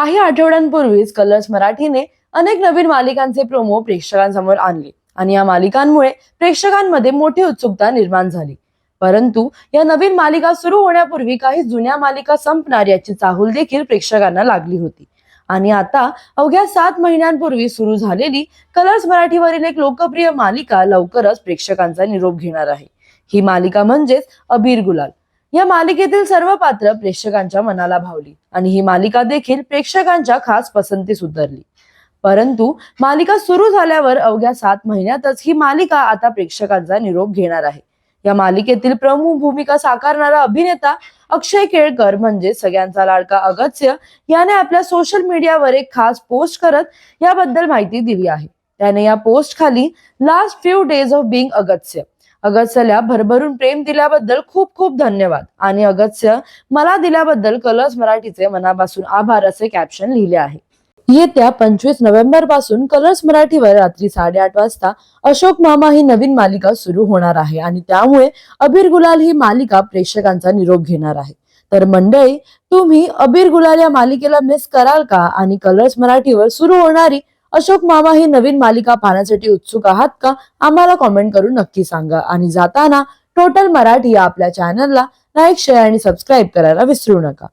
काही आठवड्यांपूर्वीच कलर्स मराठीने अनेक नवीन मालिकांचे प्रोमो प्रेक्षकांसमोर आणले आणि या मालिकांमुळे प्रेक्षकांमध्ये मोठी उत्सुकता निर्माण झाली. परंतु या नवीन मालिका सुरू होण्यापूर्वी काही जुन्या मालिका संपणार याची चाहूल देखील प्रेक्षकांना लागली होती. आणि आता अवघ्या सात महिन्यांपूर्वी सुरू झालेली कलर्स मराठीवरील एक लोकप्रिय मालिका लवकरच प्रेक्षकांचा निरोप घेणार आहे. ही मालिका म्हणजेच अबीर गुलाल. या मालिकेतील सर्व पात्र प्रेक्षकांच्या मनाला भावली आणि ही मालिका देखील प्रेक्षकांच्या खास पसंतीस उतरली. परंतु मालिका सुरू झाल्यावर अवघ्या सात महिन्यातच ही मालिका आता प्रेक्षकांचा निरोप घेणार आहे. या मालिकेतील प्रमुख भूमिका साकारणारा अभिनेता अक्षय केळकर म्हणजे सगळ्यांचा लाडका अगत्य याने आपल्या सोशल मीडियावर एक खास पोस्ट करत याबद्दल माहिती दिली आहे. त्याने या पोस्ट खाली last few days of being Agatya अगत्यला भरभरून प्रेम दिल्याबद्दल खूप खूप धन्यवाद. आणि अगत्य मला दिल्याबद्दल कलर्स मराठीचे मनापासून आभार असे कॅप्शन लिहिले आहे. येत्या पंचवीस नोव्हेंबरपासून कलर्स मराठीवर रात्री साडेआठ वाजता अशोक मामा ही नवीन मालिका सुरू होणार आहे आणि त्यामुळे अबीर गुलाल ही मालिका प्रेक्षकांचा निरोप घेणार आहे. तर मंडळी तुम्ही अबीर गुलाल या मालिकेला मिस कराल का? आणि कलर्स मराठीवर सुरू होणारी अशोक मामा ही नवीन मालिका पाहण्यासाठी उत्सुक आहात का? आम्हाला कॉमेंट करून नक्की सांगा. आणि जाताना टोटल मराठी या आपल्या चॅनलला लाईक शेअर आणि सबस्क्राईब करायला विसरू नका.